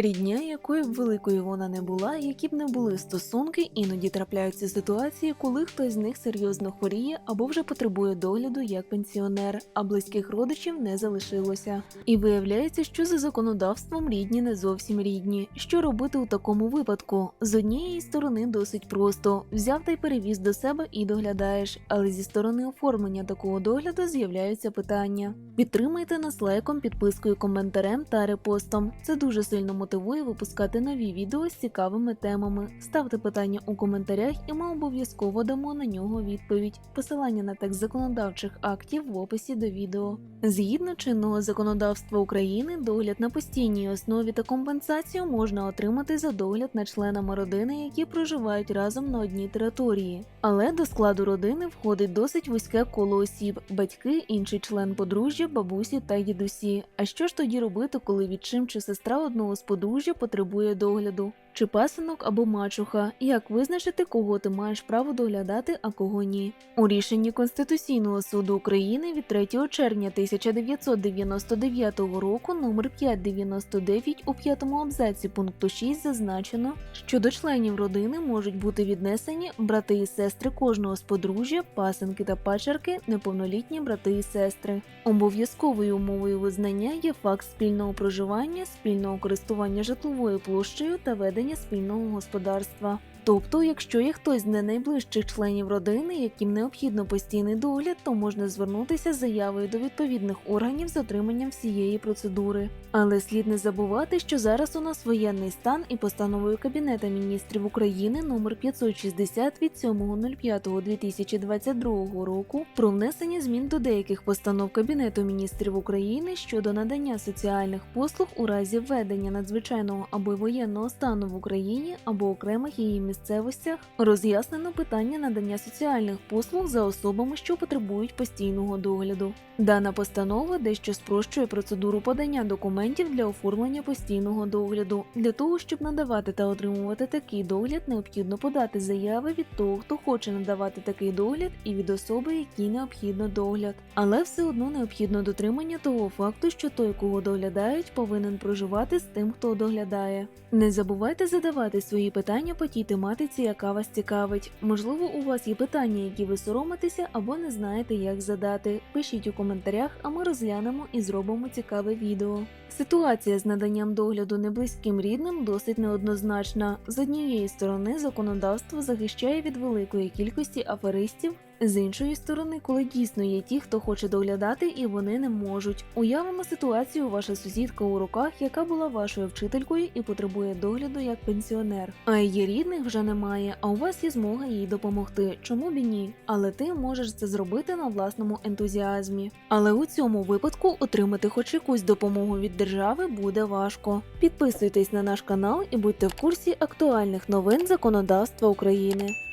Рідня, якою б великою вона не була, які б не були стосунки, іноді трапляються ситуації, коли хтось з них серйозно хворіє або вже потребує догляду як пенсіонер, а близьких родичів не залишилося. І виявляється, що за законодавством рідні не зовсім рідні. Що робити у такому випадку? З однієї сторони досить просто взяв та й перевіз до себе і доглядаєш, але зі сторони оформлення такого догляду з'являються питання. Підтримайте нас лайком, підпискою, коментарем та репостом. Це дуже сильно мотивує випускати нові відео з цікавими темами. Ставте питання у коментарях, і ми обов'язково дамо на нього відповідь. Посилання на текст законодавчих актів в описі до відео. Згідно чинного законодавства України, догляд на постійній основі та компенсацію можна отримати за догляд над членами родини, які проживають разом на одній території. Але до складу родини входить досить вузьке коло осіб: батьки, інший член подружжя, бабусі та дідусі. А що ж тоді робити, коли відчим чи сестра одного з подружжя потребує догляду? Чи пасинок або мачуха, як визначити, кого ти маєш право доглядати, а кого ні? У рішенні Конституційного суду України від 3 червня 1999 року номер 599 у п'ятому абзаці пункту 6 зазначено, що до членів родини можуть бути віднесені брати і сестри кожного з подружжя, пасенки та пачерки, неповнолітні брати і сестри. Обов'язковою умовою визнання є факт спільного проживання, спільного користування житловою площею та ведення спільного господарства. Тобто, якщо є хтось з не найближчих членів родини, яким необхідно постійний догляд, то можна звернутися з заявою до відповідних органів з отриманням всієї процедури. Але слід не забувати, що зараз у нас воєнний стан і постановою Кабінета міністрів України номер 560 від 7.05.2022 року про внесення змін до деяких постанов Кабінету міністрів України щодо надання соціальних послуг у разі введення надзвичайного або воєнного стану в Україні або окремих її місцевостях роз'яснено питання надання соціальних послуг за особами, що потребують постійного догляду. Дана постанова дещо спрощує процедуру подання документів для оформлення постійного догляду. Для того, щоб надавати та отримувати такий догляд, необхідно подати заяви від того, хто хоче надавати такий догляд, і від особи, якій необхідно догляд. Але все одно необхідно дотримання того факту, що той, кого доглядають, повинен проживати з тим, хто доглядає. Не забувайте задавати свої питання по тій тематиці, яка вас цікавить. Можливо, у вас є питання, які ви соромитеся або не знаєте, як задати. Пишіть у коментарях, а ми розглянемо і зробимо цікаве відео. Ситуація з наданням догляду неблизьким рідним досить неоднозначна. З однієї сторони, законодавство захищає від великої кількості аферистів. З іншої сторони, коли дійсно є ті, хто хоче доглядати, і вони не можуть. Уявимо ситуацію, ваша сусідка у руках, яка була вашою вчителькою і потребує догляду як пенсіонер. А її рідних вже немає, а у вас є змога їй допомогти. Чому б і ні? Але ти можеш це зробити на власному ентузіазмі. Але у цьому випадку отримати хоч якусь допомогу від держави буде важко. Підписуйтесь на наш канал і будьте в курсі актуальних новин законодавства України.